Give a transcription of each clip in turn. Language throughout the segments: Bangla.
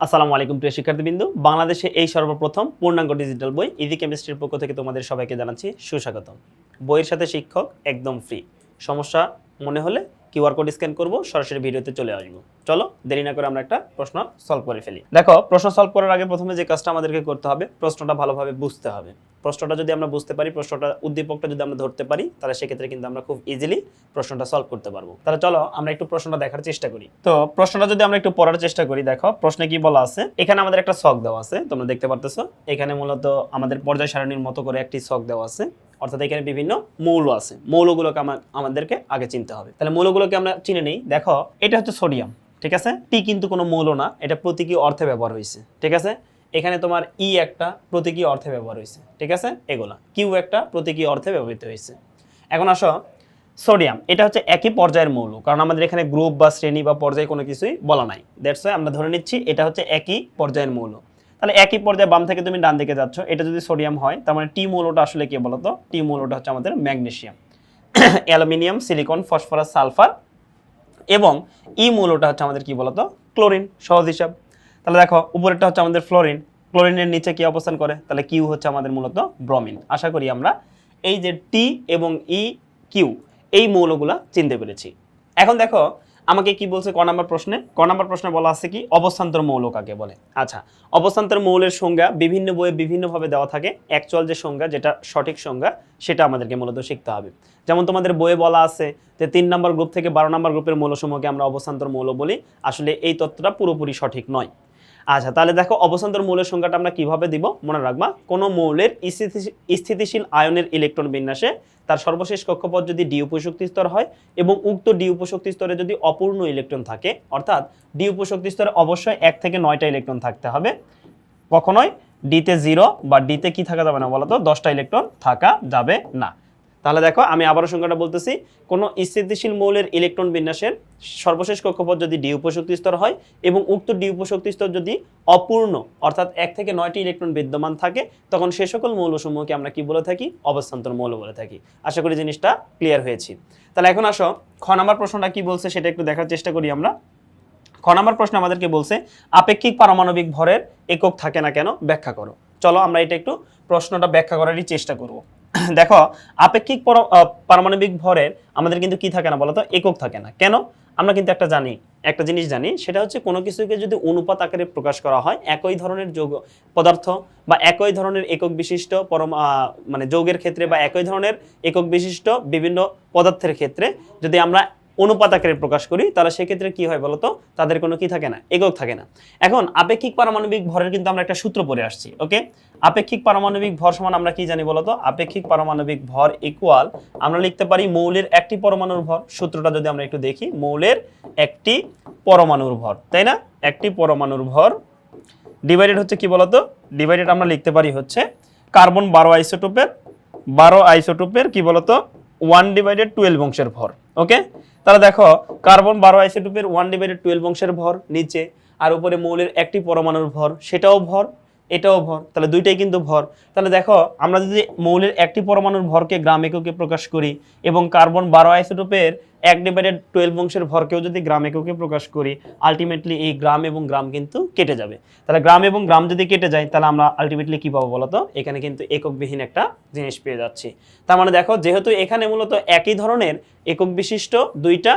আসসালামু আলাইকুম প্রিয় শিক্ষার্থীবৃন্দু। বাংলাদেশে এই সর্বপ্রথম পূর্ণাঙ্গ ডিজিটাল বই ইজি কেমিস্ট্রির পক্ষ থেকে তোমাদের সবাইকে জানাচ্ছি সুস্বাগতম। বইয়ের সাথে শিক্ষক একদম ফ্রি সমস্যা মনে হলে কিউআর কোড স্ক্যান করব, সরাসরি ভিডিওতে চলে আসব। চলো, দেরি না করে আমরা একটা প্রশ্ন সলভ করে ফেলি। দেখো, প্রশ্ন সলভ করার আগে প্রথমে যে কাজটা আমাদেরকে করতে হবে, প্রশ্নটা ভালোভাবে বুঝতে হবে। প্রশ্নটা যদি আমরা বুঝতে পারি, প্রশ্নটা উদ্দীপকটা যদি আমরা ধরতে পারি, তাহলে সেক্ষেত্রে কিন্তু আমরা খুব ইজিলি প্রশ্নটা সলভ করতে পারব। তাহলে চলো, আমরা একটু প্রশ্নটা দেখার চেষ্টা করি। তো, প্রশ্নটা যদি আমরা একটু পড়ার চেষ্টা করি, দেখো, প্রশ্নে কি বলা আছে? এখানে আমাদের একটা শখ দেওয়া আছে, তোমরা দেখতে পারতেছো। এখানে মূলত আমাদের পর্যায় সারণীর মতো করে একটি শখ দেওয়া আছে। অর্থাৎ এখানে বিভিন্ন মৌল আছে। মৌলগুলোকে আমাদেরকে আগে চিনতে হবে। তাহলে মৌলগুলোকে আমরা চিনে নেই। দেখো, এটা হচ্ছে সোডিয়াম। ঠিক আছে? টি কিন্তু কোনো মৌল না, এটা প্রতীকী অর্থে ব্যবহার হয়েছে, ঠিক আছে? এখানে তোমার ই একটা প্রতীকী অর্থে ব্যবহার হয়েছে, ঠিক আছে? এগুলা। কিউ একটা প্রতীকী অর্থে ব্যবহৃত হয়েছে। এখন আসো সোডিয়াম এটা হচ্ছে একই পর্যায়ের মৌল, কারণ আমাদের এখানে গ্রুপ বা শ্রেণি বা পর্যায় কোনো কিছুই বলা নাই। দ্যাটস ওয়াই আমরা ধরে নিচ্ছি এটা হচ্ছে একই পর্যায়ের মৌল। তাহলে একই পর্যায়ে বাম থেকে তুমি ডান দিকে যাচ্ছ, এটা যদি সোডিয়াম হয়, তার মানে টি মৌলটা আসলে কি বলতো? টি মৌলটা হচ্ছে আমাদের magnesium. Aluminium, silicon, phosphorus, sulphur এবং ই মৌলটা হচ্ছে আমাদের কি বলতো? ক্লোরিন, সহজ হিসাব। তাহলে দেখো, উপরেরটা হচ্ছে আমাদের ফ্লোরিন। ক্লোরিনের নিচে কি অবস্থান করে? তাহলে কিউ হচ্ছে আমাদের মূলত ব্রমিন। আশা করি আমরা এই যে টি এবং ই কিউ এই মৌলগুলো চিনতে পেরেছি। এখন দেখো আমাকে কি বলছে ক নাম্বার প্রশ্নে? ক নাম্বার প্রশ্নে বলা আছে কি? অবস্থান্তর মৌল কাকে বলে। আচ্ছা অবস্থান্তর মৌলের সংজ্ঞা বিভিন্ন বইয়ে বিভিন্নভাবে দেওয়া থাকে। অ্যাকচুয়াল যে সংজ্ঞা, যেটা সঠিক সংজ্ঞা, সেটা আমাদেরকে মূলত শিখতে হবে। যেমন তোমাদের বইয়ে বলা আছে যে তিন নম্বর গ্রুপ থেকে বারো নম্বর গ্রুপের মৌলসমূহকে আমরা অবস্থান্তর মৌল বলি। আসলে এই তথ্যটা পুরোপুরি সঠিক নয়। আচ্ছা তাহলে দেখো অবস্থান্তর মৌলের সংখ্যাটা আমরা কীভাবে দিব? মনে রাখবা, কোনো মৌলের স্থিতিশীল- আয়নের ইলেকট্রন বিন্যাসে তার সর্বশেষ কক্ষপথ যদি ডি উপশক্তি স্তর হয় এবং উক্ত ডি উপশক্তি স্তরে যদি অপূর্ণ ইলেকট্রন থাকে, অর্থাৎ ডি উপশক্তি স্তরে অবশ্যই এক থেকে নয়টা ইলেকট্রন থাকতে হবে। কখনোই ডিতে জিরো বা ডিতে কি থাকা যাবে না বলতো? দশটা ইলেকট্রন থাকা যাবে না। তাহলে দেখো, আমি আবারও সংখ্যাটা বলতেছি, কোনো স্থিতিশীল মৌলের ইলেকট্রন বিন্যাসের সর্বশেষ কক্ষপথ যদি ডি উপশক্তি স্তর হয় এবং উক্ত ডি উপশক্তি স্তর যদি অপূর্ণ, অর্থাৎ এক থেকে নয়টি ইলেকট্রন বিদ্যমান থাকে, তখন সে সকল মৌলসমূহকে আমরা কি বলে থাকি? অবস্থান্তর মৌল বলে থাকি। আশা করি জিনিসটা ক্লিয়ার হয়েছি। তাহলে এখন আসো, খ নাম্বার প্রশ্নটা কি বলছে সেটা একটু দেখার চেষ্টা করি আমরা। খ নাম্বার প্রশ্ন আমাদেরকে বলছে, আপেক্ষিক পারমাণবিক ভরের একক থাকে না কেন? ব্যাখ্যা করো। চলো আমরা এটা একটু প্রশ্নটা ব্যাখ্যা করারই চেষ্টা করব। দেখো, আপেক্ষিক পর- পারমাণবিক ভরের আমাদের কিন্তু কি থাকে না বলতো? একক থাকে না। কেন? আমরা কিন্তু একটা জানি, একটা জিনিস জানি, সেটা হচ্ছে কোনো কিছুকে যদি অনুপাত আকারে প্রকাশ করা হয়, একই ধরনের যৌগ পদার্থ বা একই ধরনের একক বিশিষ্ট পরম মানে যৌগের ক্ষেত্রে বা একই ধরনের একক বিশিষ্ট বিভিন্ন পদার্থের ক্ষেত্রে যদি আমরা অনুপাত আকারে প্রকাশ করি, তাহলে সেক্ষেত্রে কি হয় বলতো? তাদের কোনো কি থাকে না? একক থাকে না। এখন আপেক্ষিক পারমাণবিক ভরের কিন্তু আমরা একটা সূত্র পড়ে আসছি, ওকে? আপেক্ষিক পারমাণবিক ভর সমান আমরা কি জানি বলতো? আপেক্ষিক পারমাণবিক ভর ইকুয়াল আমরা লিখতে পারি মৌলের একটি পরমাণুর ভর। সূত্রটা যদি আমরা একটু দেখি, মৌলের একটি পরমাণুর ভর, তাই না? একটি পরমাণুর ভর ডিভাইডেড হচ্ছে কি বলতো? ডিভাইডেড আমরা লিখতে পারি হচ্ছে কার্বন বারো আইসোটোপের বারো আইসোটোপের কি বলতো? ওয়ান ডিভাইডেড টুয়েলভ অংশের ভর। ওকে তাহলে দেখো কার্বন বারো আইসোটোপের ওয়ান ডিভাইডেড টুয়েলভ অংশের ভর নিচে, আর উপরে মৌলের একটি পরমাণুর ভর, সেটাও ভর। এটাও ভর, তাহলে দুইটাই কিন্তু ভর। তাহলে দেখো, আমরা যদি মৌলের একটি পরমাণুর ভরকে গ্রাম এককে প্রকাশ করি এবং কার্বন বারো আইসোটোপের এক ডিভাইডেড টুয়েলভ অংশের ভরকেও যদি গ্রাম এককে প্রকাশ করি আলটিমেটলি এই গ্রাম এবং গ্রাম কিন্তু কেটে যাবে। তাহলে গ্রাম এবং গ্রাম যদি কেটে যায়, তাহলে আমরা আলটিমেটলি কি পাবো বলতো? এখানে কিন্তু এককবিহীন একটা জিনিস পেয়ে যাচ্ছি। তার মানে দেখো, যেহেতু এখানে মূলত একই ধরনের, একক বিশিষ্ট দুইটা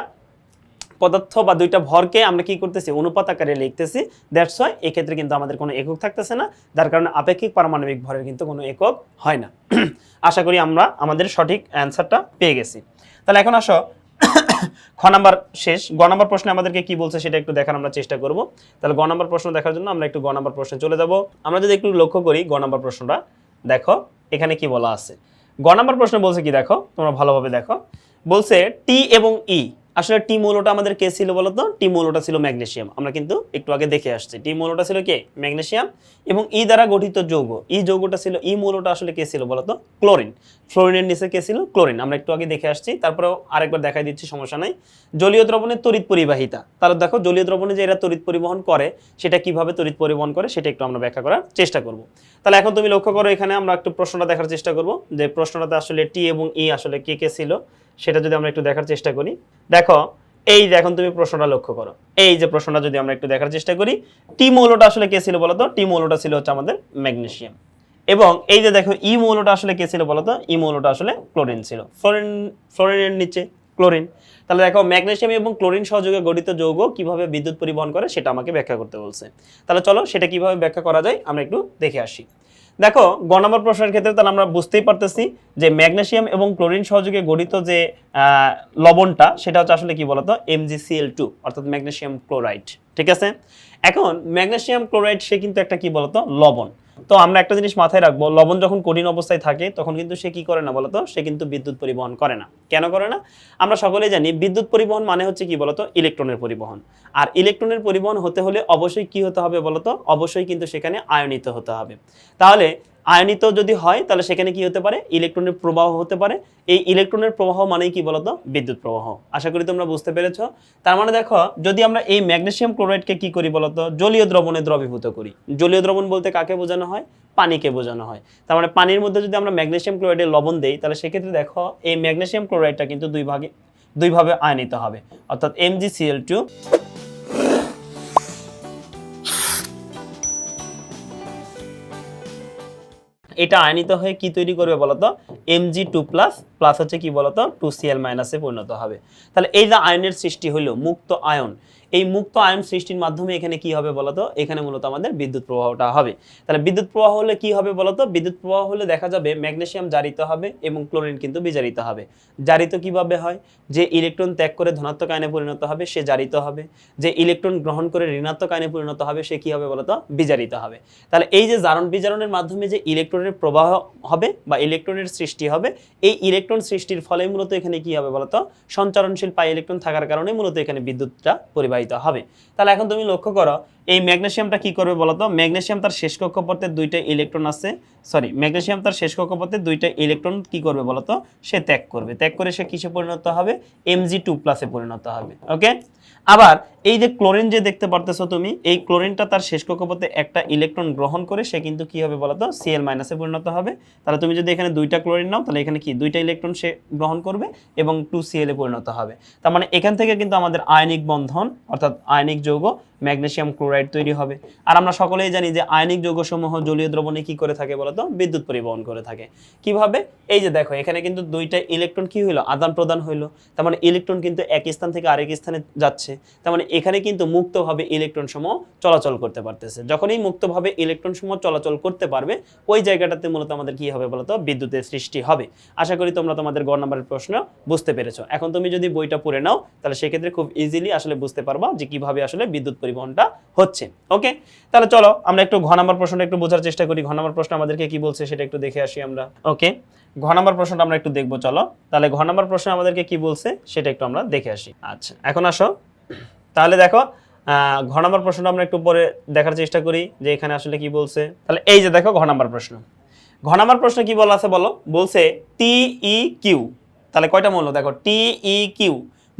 পদার্থ বা দুইটা ভরকে আমরা কি করতেছি? অনুপাত আকারে লিখতেছি। দ্যাটস ওয়াই এক্ষেত্রে কিন্তু আমাদের কোনো একক থাকতেছে না। যার কারণে আপেক্ষিক পারমাণবিক ভরের কিন্তু কোনো একক হয় না। আশা করি আমরা আমাদের সঠিক অ্যান্সারটা পেয়ে গেছি। তাহলে এখন আসো। খ নাম্বার শেষ। গ নাম্বার প্রশ্নে আমাদেরকে কি বলছে সেটা একটু দেখার আমরা চেষ্টা করব। তাহলে গ নাম্বার প্রশ্ন দেখার জন্য আমরা একটু গ নাম্বার প্রশ্নে চলে যাব। আমরা যদি একটু লক্ষ্য করি গ নাম্বার প্রশ্নটা, দেখো, এখানে কি বলা আছে? গ নাম্বার প্রশ্ন বলছে কি দেখো? তোমরা ভালোভাবে দেখো। বলছে টি এবং ই আসলে টি মৌলটা আমাদের কে ছিল বলতো? টি মৌলটা ছিল ম্যাগনেশিয়াম আমরা কিন্তু একটু আগে দেখে আসছি। টি মৌলটা ছিল কে? ম্যাগনেশিয়াম এবং ই দ্বারা গঠিত যৌগ। ই যৌগটা ছিল ই মৌলটা আসলে কে ছিল বলতো? ক্লোরিন ফ্লোরিনের নিচে কে ছিল? ক্লোরিন আমরা একটু আগে দেখে আসছি। তারপরেও আরেকবার দেখাই দিচ্ছি, সমস্যা নাই। জলীয় দ্রবণের তড়িৎ পরিবাহিতা। তাহলে দেখো, জলীয় দ্রবণে যে এরা তড়িৎ পরিবহন করে, সেটা কীভাবে তড়িৎ পরিবহন করে, সেটা একটু আমরা ব্যাখ্যা করার চেষ্টা করব। তাহলে এখন তুমি লক্ষ্য করো, এখানে আমরা একটু প্রশ্নটা দেখার চেষ্টা করব। যে প্রশ্নটাতে আসলে টি এবং ই আসলে কে কে ছিল? সেটা যদি আমরা একটু দেখার চেষ্টা করি। দেখো, এই যে এখন তুমি প্রশ্নটা লক্ষ্য করো। এই যে প্রশ্নটা যদি আমরা একটু দেখার চেষ্টা করি টি মৌলটা আসলে কে ছিল বলতো? টি মৌলটা ছিল হচ্ছে আমাদের ম্যাগনেসিয়াম। এবং এই যে দেখো ই মৌলটা আসলে কে ছিল বলতো? ই মৌলটা আসলে ক্লোরিন ছিল। ফ্লোরিন, ফ্লোরিনের নিচে ক্লোরিন। তাহলে দেখো, ম্যাগনেসিয়াম এবং ক্লোরিন সহযোগে গঠিত যৌগ কীভাবে বিদ্যুৎ পরিবহন করে সেটা আমাকে ব্যাখ্যা করতে বলছে। তাহলে চলো সেটা কীভাবে ব্যাখ্যা করা যায়, আমরা একটু দেখে আসি। দেখো, গ নম্বর প্রশ্নের ক্ষেত্রে তাহলে আমরা বুঝতেই পারতেছি যে ম্যাগনেশিয়াম এবং ক্লোরিন সহযোগে গঠিত যে লবণটা, সেটা হচ্ছে আসলে কি বলতো? M G C L two অর্থাৎ ম্যাগনেশিয়াম ক্লোরাইড। ঠিক আছে? এখন ম্যাগনেশিয়াম ক্লোরাইড সে কিন্তু একটা কি বলতো? লবণ। তো আমরা একটা জিনিস মাথায় রাখব, লবণ যখন কঠিন অবস্থায় থাকে, তখন কিন্তু সে কি করে না বলতো? সে কিন্তু বিদ্যুৎ পরিবহন করে না। কেন করে না? আমরা সকলেই জানি বিদ্যুৎ পরিবহন মানে হচ্ছে কি বলতো? ইলেকট্রনের পরিবহন। আর ইলেকট্রনের পরিবহন হতে হলে অবশ্যই কি হতে হবে বলতো? অবশ্যই কিন্তু সেখানে আয়নিত হতে হবে। তাহলে আয়নিত যদি হয়, তাহলে সেখানে কি হতে পারে? ইলেকট্রনের প্রবাহ হতে পারে। এই ইলেকট্রনের প্রবাহ মানেই কি বলতো? বিদ্যুৎ প্রবাহ। আশা করি তোমরা বুঝতে পেরেছ। তার মানে দেখো, যদি আমরা এই ম্যাগনেসিয়াম ক্লোরাইডকে কি করি বলতো? জলীয় দ্রবণে দ্রবীভূত করি। জলীয় দ্রবণ বলতে কাকে বোঝানো হয়? পানিকে বোঝানো হয়। তার মানে পানির মধ্যে যদি আমরা ম্যাগনেশিয়াম ক্লোরাইডের লবণ দেই, তাহলে সেক্ষেত্রে দেখো, এই ম্যাগনেশিয়াম ক্লোরাইডটা কিন্তু দুই ভাগে, দুইভাবে আয়নিত হবে। অর্থাৎ এমজিসিএল টু এটা আয়নিত হয়ে কি তৈরি করবে বলতো? M G two plus plus হচ্ছে কি বলতো? টু সিএল মাইনাসে পরিণত হবে। তাহলে এই যে আয়নের সৃষ্টি হলো মুক্ত আয়ন এই মুক্ত আয়ন সৃষ্টির মাধ্যমে এখানে কি হবে বলতো? এখানে মূলত আমাদের বিদ্যুৎ প্রবাহটা হবে। তাহলে বিদ্যুৎ প্রবাহ হলে কি হবে বলতো? বিদ্যুৎ প্রবাহ হলে দেখা যাবে ম্যাগনেশিয়াম জারিত হবে এবং ক্লোরিন কিন্তু বিজারিত হবে। জারিত কীভাবে হয়? যে ইলেকট্রন ত্যাগ করে ধনাত্মক আয়নে পরিণত হবে, সে জারিত হবে। যে ইলেকট্রন গ্রহণ করে ঋণাত্মক আয়নে পরিণত হবে, সে কি হবে বলতো? বিজারিত হবে। তাহলে এই যে জারণ বিজারণের মাধ্যমে যে ইলেকট্রনের প্রবাহ হবে বা ইলেকট্রনের সৃষ্টি হবে, এই ইলেকট্রন সৃষ্টির ফলে মূলত এখানে কি হবে বলতো? সঞ্চারণশীল পাই ইলেকট্রন থাকার কারণে মূলত এখানে বিদ্যুৎটা পরিবাহিত হবে। তাহলে এখন তুমি লক্ষ্য করো এই ম্যাগনেশিয়ামটা কি করবে বলতো? ম্যাগনেশিয়াম তার শেষ কক্ষপথে দুইটা ইলেকট্রন আছে। সরি ম্যাগনেশিয়াম তার শেষ কক্ষপথে দুইটা ইলেকট্রন কি করবে বলতো? সে ত্যাগ করবে। ত্যাগ করে সে কিসে পরিণত হবে? এমজি টু প্লাসে পরিণত হবে। ওকে আবার এই যে ক্লোরিন যে দেখতে পারতেছো তুমি, এই ক্লোরিনটা তার শেষ কক্ষপথে একটা ইলেকট্রন গ্রহণ করে সে কিন্তু কি হবে বলতো? সিএল মাইনাসে পরিণত হবে। তাহলে তুমি যদি এখানে দুইটা ক্লোরিন নাও, তাহলে এখানে কি? দুইটা ইলেকট্রন সে গ্রহণ করবে এবং টু সিএল পরিণত হবে। তার মানে এখান থেকে কিন্তু আমাদের আয়নিক বন্ধন, অর্থাৎ আয়নিক যৌগ ম্যাগনেসিয়াম ক্লোরাইড তৈরি হবে। আর আমরা সকলেই জানি যে আয়নিক যৌগসমূহ জলীয় দ্রবণে কি করে থাকে বলতো? বিদ্যুৎ পরিবহন করে থাকে। কীভাবে? এই যে দেখো, এখানে কিন্তু দুইটা ইলেকট্রন কি হইল? আদান প্রদান হইল। তার মানে ইলেকট্রন কিন্তু এক স্থান থেকে আরেক স্থানে যাচ্ছে। তার মানে এখানে কিন্তু মুক্তভাবে ইলেকট্রন সমূহ চলাচল করতে পারতেছে। যখনই মুক্তভাবে ইলেকট্রন সমূহ চলাচল করতে পারবে, ওই জায়গাটাতে মূলত আমাদের কি হবে বলতো? বিদ্যুতের সৃষ্টি হবে। আশা করি তোমরা তোমাদের গড় নাম্বারের প্রশ্ন বুঝতে পেরেছ। এখন তুমি যদি বইটা পড়ে নাও, তাহলে সেক্ষেত্রে খুব ইজিলি আসলে বুঝতে পারবা যে কীভাবে আসলে বিদ্যুৎ পরিবহনটা হচ্ছে। ওকে তাহলে চলো, আমরা একটু ঘ নম্বর প্রশ্নটা একটু বোঝার চেষ্টা করি। ঘ নম্বর প্রশ্ন আমাদেরকে কি বলছে সেটা একটু দেখে আসি আমরা। ওকে ঘ নম্বর প্রশ্নটা আমরা একটু দেখব, চলো। তাহলে ঘ নম্বর প্রশ্ন আমাদেরকে কি বলছে সেটা একটু আমরা দেখে আসি। আচ্ছা এখন আসো। তাহলে দেখো ঘ নম্বর প্রশ্নটা আমরা একটু পরে দেখার চেষ্টা করি যে এখানে আসলে কি বলছে। তাহলে এই যে দেখো, ঘ নম্বর প্রশ্ন। ঘ নম্বর প্রশ্ন কি বলা আছে বলো? বলছে টি ই কিউ তাহলে কয়টা মৌল দেখো টি ই কিউ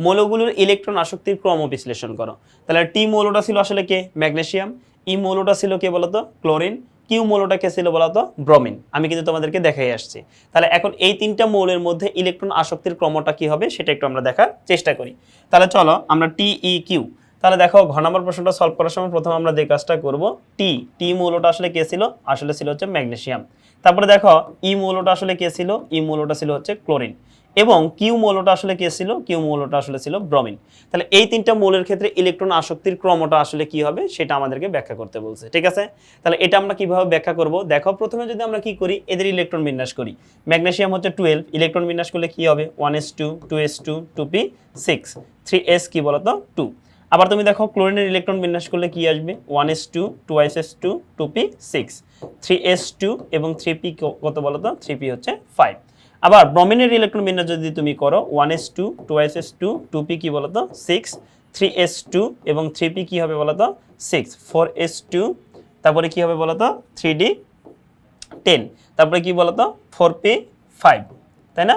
মৌলগুলোর ইলেকট্রন আসক্তির ক্রম বিশ্লেষণ করো। তাহলে টি মৌলটা ছিল আসলে কে? ম্যাগনেশিয়াম ই মৌলটা ছিল কে বলতো? ক্লোরিন। কিউ মৌলটা কে ছিল বলতো? ব্রোমিন। আমি কিন্তু তোমাদেরকে দেখাই আসছি। তাহলে এখন এই তিনটা মৌলের মধ্যে ইলেকট্রন আসক্তির ক্রমটা কি হবে সেটা একটু আমরা দেখার চেষ্টা করি। তাহলে চলো আমরা টি ই কিউ তাহলে দেখো ঘ নম্বর প্রশ্নটা সলভ করার সময় প্রথমে আমরা যে কাজটা করব টি টি মৌলটা আসলে কে ছিল? আসলে ছিল হচ্ছে ম্যাগনেসিয়াম। তারপরে দেখো, ই মৌলটা আসলে কে ছিল? ই মৌলটা ছিল হচ্ছে ক্লোরিন। এবং কিউ মৌলটা আসলে কে ছিল? কিউ মৌলটা আসলে ছিল ব্রমিন। তাহলে এই তিনটা মৌলের ক্ষেত্রে ইলেকট্রন আসক্তির ক্রমটা আসলে কি হবে? সেটা আমাদেরকে ব্যাখ্যা করতে বলছে, ঠিক আছে? তাহলে এটা আমরা কীভাবে ব্যাখ্যা করব? দেখো, প্রথমে যদি আমরা কি করি, এদের ইলেকট্রন বিন্যাস করি। ম্যাগনেসিয়াম হচ্ছে টুয়েলভ, ইলেকট্রন বিন্যাস করলে কি হবে? One S two two S two two P six, three S কি বলতো? টু। আবার তুমি দেখো, ক্লোরিনের ইলেকট্রন বিন্যাস করলে কি আসবে? One S two two S two two P six. Three S two এবং থ্রি পি কত তো? থ্রি পি হচ্ছে ফাইভ আবার ব্রমিনের ইলেকট্রন বিন্যাস যদি তুমি করো one S two two S S two two P কি তো? সিক্স থ্রি এস টু এবং থ্রি পি কী হবে বলতো সিক্স ফোর এস টু তারপরে কী হবে বলতো থ্রি ডি টেন তারপরে কি বলতো ফোর পি ফাইভ তাই না?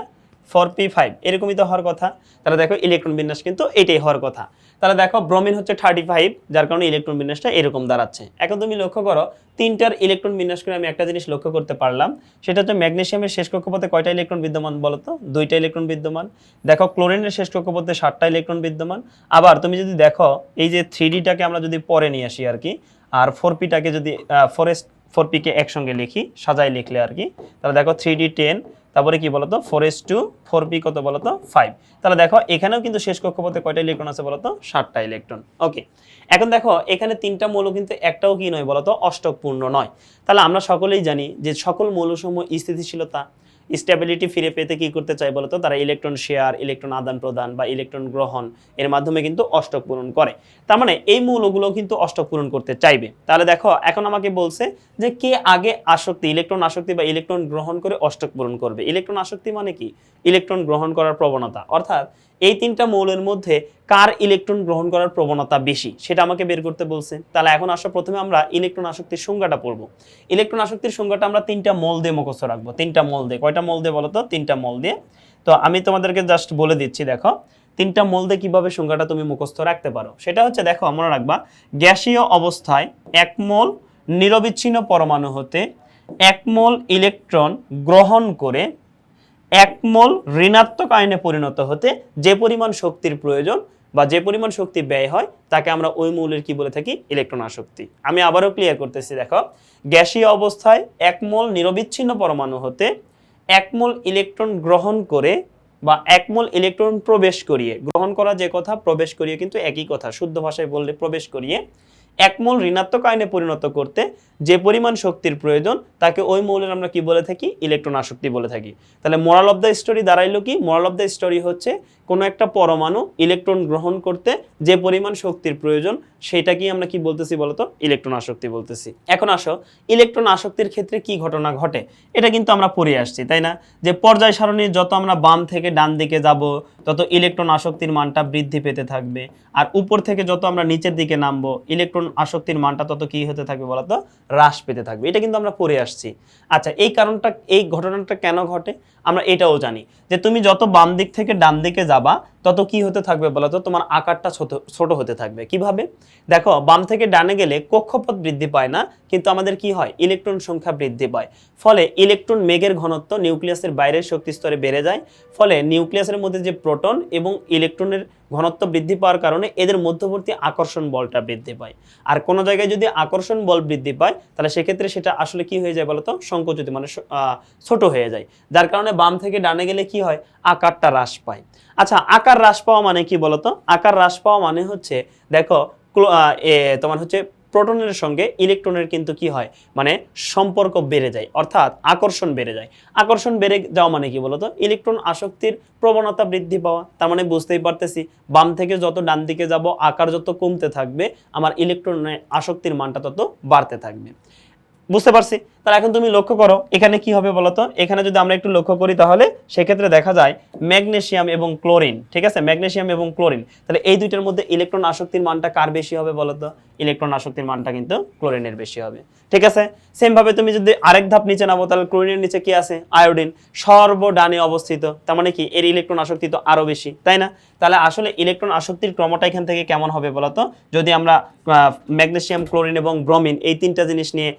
ফোর পি ফাইভ, এরকমই তো হওয়ার কথা। তাহলে দেখো ইলেকট্রন বিন্যাস কিন্তু এটাই হওয়ার কথা। তাহলে দেখো ব্রোমিন হচ্ছে থার্টি ফাইভ, যার কারণে ইলেকট্রন বিন্যাসটা এরকম দাঁড়াচ্ছে। এখন তুমি লক্ষ্য করো, তিনটার ইলেকট্রন বিন্যাস করে আমি একটা জিনিস লক্ষ্য করতে পারলাম। সেটা হচ্ছে ম্যাগনেসিয়ামের শেষ কক্ষপথে কয়টা ইলেকট্রন বিদ্যমান বলো তো? দুইটা ইলেকট্রন বিদ্যমান। দেখো ক্লোরিনের শেষ কক্ষপথে সাতটা ইলেকট্রন বিদ্যমান। আবার তুমি যদি দেখো, এই যে থ্রি ডিটাকে আমরা যদি পরে নিয়ে আসি আর কি, আর ফোর পিটাকে যদি ফরেস্ট ফোর পিকে একসঙ্গে লিখি, সাজাই লিখলে আর কি। তাহলে দেখো থ্রি ডি টেন তারপরে কি বলতো? Four S two four P কত বলতো? ফাইভ তাহলে দেখো এখানেও কিন্তু শেষ কক্ষপথে কয়টা ইলেকট্রন আছে বলতো? সাতটা ইলেকট্রন ওকে এখন দেখো এখানে তিনটা মৌল কিন্তু একটাও কি নয় বলতো? অষ্টকপূর্ণ নয়। তাহলে আমরা সকলেই জানি যে সকল মৌলসমূহ স্থিতিশীলতা স্টেবিলিটি ফিরে পেতে কি করতে চায় বলতো? তারা ইলেকট্রন শেয়ার ইলেকট্রন আদান প্রদান বা ইলেকট্রন গ্রহণ এর মাধ্যমে কিন্তু অষ্টক পূরণ করে। তার মানে এই মৌলগুলো কিন্তু অষ্টক পূরণ করতে চাইবে। তাহলে দেখো, এখন আমাকে বলছে যে কে আগে আসক্তি ইলেকট্রন আসক্তি বা ইলেকট্রন গ্রহণ করে অষ্টক পূরণ করবে? ইলেকট্রন আসক্তি মানে কি? ইলেকট্রন গ্রহণ করার প্রবণতা। অর্থাৎ এই তিনটা মৌলের মধ্যে কার ইলেকট্রন গ্রহণ করার প্রবণতা বেশি? সেটা আমাকে বের করতে বলছে। তাহলে এখন আসো প্রথমে আমরা ইলেকট্রন আসক্তির সংজ্ঞাটা পড়ব। ইলেকট্রন আসক্তির সংজ্ঞাটা আমরা তিনটা মল দিয়ে মুখস্থ রাখব। তিনটা মল দিয়ে। কয়টা মল দিয়ে বলো তো তিনটা মল দিয়ে। তো আমি তোমাদেরকে জাস্ট বলে দিচ্ছি, দেখো। তিনটা মল দিয়ে কীভাবে সংজ্ঞাটা তুমি মুখস্থ রাখতে পারো? সেটা হচ্ছে, দেখো, মনে রাখবা, গ্যাসীয় অবস্থায় এক মোল নিরবিচ্ছিন্ন পরমাণু হতে এক মোল ইলেকট্রন গ্রহণ করে এক মোল ঋণাত্মক আয়নে পরিণত হতে যে পরিমাণ শক্তির প্রয়োজন বা যে পরিমাণ শক্তি ব্যয় হয়, তাকে আমরা ওই মৌলের কি বলে থাকি? ইলেকট্রন আসক্তি। আমি আবারও ক্লিয়ার করতেছি, দেখো। গ্যাসীয় অবস্থায় এক মোল নিরবিচ্ছিন্ন পরমাণু হতে এক মোল ইলেকট্রন গ্রহণ করে বা এক মোল ইলেকট্রন প্রবেশ করিয়ে, গ্রহণ করা যে কথা, প্রবেশ করিয়ে কিন্তু একই কথা, শুদ্ধ ভাষায় বললে প্রবেশ করিয়ে এক মোল ঋণাত্মক আয়নে পরিণত করতে যে পরিমাণ শক্তির প্রয়োজন, তাকে ওই মৌলের আমরা কি বলে থাকি? ইলেকট্রন আসক্তি বলে থাকি। তাহলে মোরাল অফ দ্য স্টোরি দাঁড়াইলো কি? মোরাল অফ দ্য স্টোরি হচ্ছে কোনো একটা পরমাণু ইলেকট্রন গ্রহণ করতে যে পরিমাণ শক্তির প্রয়োজন, সেটাকেই আমরা কি বলতেছি বলতো? ইলেকট্রন আসক্তি বলতেছি। এখন আসো, ইলেকট্রন আসক্তির ক্ষেত্রে কি ঘটনা ঘটে? এটা কিন্তু আমরা পড়ে আসছি, তাই না? যে পর্যায় সারণীর যত আমরা বাম থেকে ডান দিকে যাব, তত ইলেকট্রন আসক্তির মানটা বৃদ্ধি পেতে থাকবে। আর উপর থেকে যত আমরা নিচের দিকে নামবো, ইলেকট্রন আসক্তির মানটা তত কি হতে থাকবে বলতো? হ্রাস পেতে থাকবে। এটা কিন্তু আমরা পড়ে আসছি। আচ্ছা এই কারণটা, এই ঘটনাটা কেন ঘটে? আমরা এটাও জানি যে তুমি যত বাম দিক থেকে ডান দিকে যাবা, তত কি হতে থাকবে বলতো তোমার আকারটা ছোট ছোট হতে থাকবে। কীভাবে? দেখো, বাম থেকে ডানে গেলে কক্ষপথ বৃদ্ধি পায় না, কিন্তু আমাদের কি হয়? ইলেকট্রন সংখ্যা বৃদ্ধি পায়। ফলে ইলেকট্রন মেঘের ঘনত্ব নিউক্লিয়াসের বাইরের শক্তি স্তরে বেড়ে যায়। ফলে নিউক্লিয়াসের মধ্যে যে প্রোটন এবং ইলেকট্রনের ঘনত্ব বৃদ্ধি পাওয়ার কারণে এদের মধ্যবর্তী আকর্ষণ বলটা বৃদ্ধি পায়। আর কোনো জায়গায় যদি আকর্ষণ বল বৃদ্ধি পায়, তাহলে সেক্ষেত্রে সেটা আসলে কি হয়ে যায় বলতো সংকুচিত মানে ছোট হয়ে যায়। যার কারণে বাম থেকে ডানে গেলে কি হয়? আকারটা হ্রাস পায়। আচ্ছা আকার হ্রাস পাওয়া মানে কি বলতো? আকার হ্রাস পাওয়া মানে হচ্ছে, দেখো তোমার হচ্ছে প্রোটনের সঙ্গে ইলেকট্রনের কিন্তু কি হয়? মানে সম্পর্ক বেড়ে যায়, অর্থাৎ আকর্ষণ বেড়ে যায়। আকর্ষণ বেড়ে যাওয়া মানে কি বলতো? ইলেকট্রন আসক্তির প্রবণতা বৃদ্ধি পাওয়া। তার মানে বুঝতেই পারতেছি, বাম থেকে যত ডান দিকে যাব, আকার যত কমতে থাকবে, আমার ইলেকট্রনের আসক্তির মানটা তত বাড়তে থাকবে। বুঝতে পারছি? তাহলে এখন তুমি লক্ষ্য করো, এখানে কি হবে বলতো? এখানে যদি আমরা একটু লক্ষ্য করি তাহলে, সেক্ষেত্রে দেখা যায় ম্যাগনেশিয়াম এবং ক্লোরিন, ঠিক আছে? ম্যাগনেশিয়াম এবং ক্লোরিন। তাহলে এই দুইটার মধ্যে ইলেকট্রন আসক্তির মানটা কার বেশি হবে বলতো? ইলেকট্রন আসক্তির মানটা কিন্তু ক্লোরিনের বেশি হবে, ঠিক আছে? সেম ভাবে তুমি যদি আরেক ধাপ নিচে নামো, তাহলে ক্লোরিনের নিচে কি আছে? আয়োডিন, সর্বডানে অবস্থিত। তার মানে কি? এর ইলেকট্রন আসক্তি তো আরও বেশি, তাই না? তাহলে আসলে ইলেকট্রন আসক্তির ক্রমটা এখান থেকে কেমন হবে বলতো? যদি আমরা ম্যাগনেশিয়াম ক্লোরিন এবং ব্রোমিন এই তিনটা জিনিস নিয়ে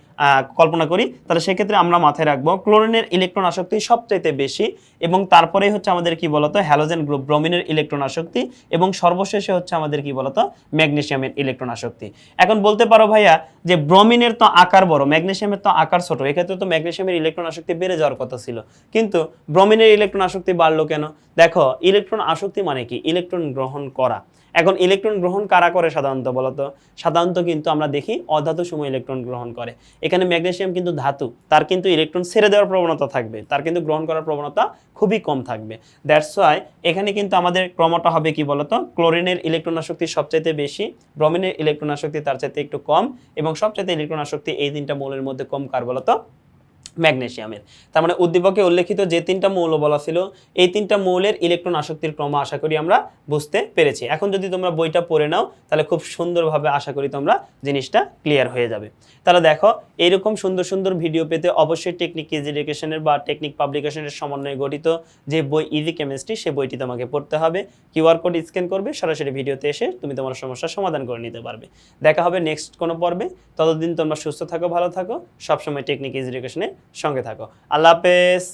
কল্পনা করি তাহলে সেক্ষেত্রে আমরা মাথায় রাখব, ক্লোরিনের ইলেকট্রন আসক্তি সবচাইতে বেশি এবং তারপরেই হচ্ছে আমাদের কি বলতো, হ্যালোজেন গ্রুপ, ব্রোমিনের ইলেকট্রন আসক্তি এবং সর্বশেষে হচ্ছে আমাদের কি বলতো ম্যাগনেশিয়ামের ইলেকট্রন আসক্তি। এখন বলতে পারো ভাইয়া যে ব্রোমিনের তো আকার বড় ম্যাগনেশিয়ামের তো আকার ছোট, এক্ষেত্রে তো ম্যাগনেশিয়ামের ইলেকট্রন আসক্তি বেড়ে যাওয়ার কথা ছিল। কিন্তু ব্রোমিনের ইলেকট্রন আসক্তি বাড়লো কেন? দেখো, ইলেকট্রন আসক্তি মানে কি? ইলেকট্রন গ্রহণ করা। এখন ইলেকট্রন গ্রহণ কারা করে সাধারণত বলতো? সাধারণত কিন্তু আমরা দেখি অধাতু সময় ইলেকট্রন গ্রহণ করে। এখানে ম্যাগনেসিয়াম কিন্তু ধাতু, তার কিন্তু ইলেকট্রন ছেড়ে দেওয়ার প্রবণতা থাকবে, তার কিন্তু গ্রহণ করার প্রবণতা খুবই কম থাকবে। দ্যাটস ওয়াই এখানে কিন্তু আমাদের ক্রমটা হবে কি বলতো? ক্লোরিনের ইলেকট্রন আসক্তি সবচাইতে বেশি, ব্রোমিনের ইলেকট্রন আসক্তি তার চাইতে একটু কম এবং সবচাইতে ইলেকট্রন আসক্তি এই তিনটা মৌলের মধ্যে কম কার বলতো? ম্যাগনেসিয়ামের তার মানে উদ্দীপকে উল্লেখিত যে তিনটা মৌল বলা ছিল, এই তিনটা মৌলের ইলেকট্রন আসক্তির ক্রম আশা করি আমরা বুঝতে পেরেছি। এখন যদি তোমরা বইটা পড়ে নাও, তাহলে খুব সুন্দরভাবে আশা করি তোমরা জিনিসটা ক্লিয়ার হয়ে যাবে। তাহলে দেখো, এইরকম সুন্দর সুন্দর ভিডিও পেতে অবশ্যই টেকনিক ইজ এডুকেশনের বা টেকনিক পাবলিকেশনের সমন্বয়ে গঠিত যে বই ইজি কেমিস্ট্রি সেই বইটি তোমাকে পড়তে হবে। কিউআর কোড স্ক্যান করবে, সরাসরি ভিডিওতে এসে তুমি তোমার সমস্যার সমাধান করে নিতে পারবে। দেখা হবে নেক্সট কোনো পর্বে। ততদিন তোমরা সুস্থ থাকো, ভালো থাকো। সবসময় টেকনিক ইজ এডুকেশনের সঙ্গে থাকো। আল্লাহ হাফেজ।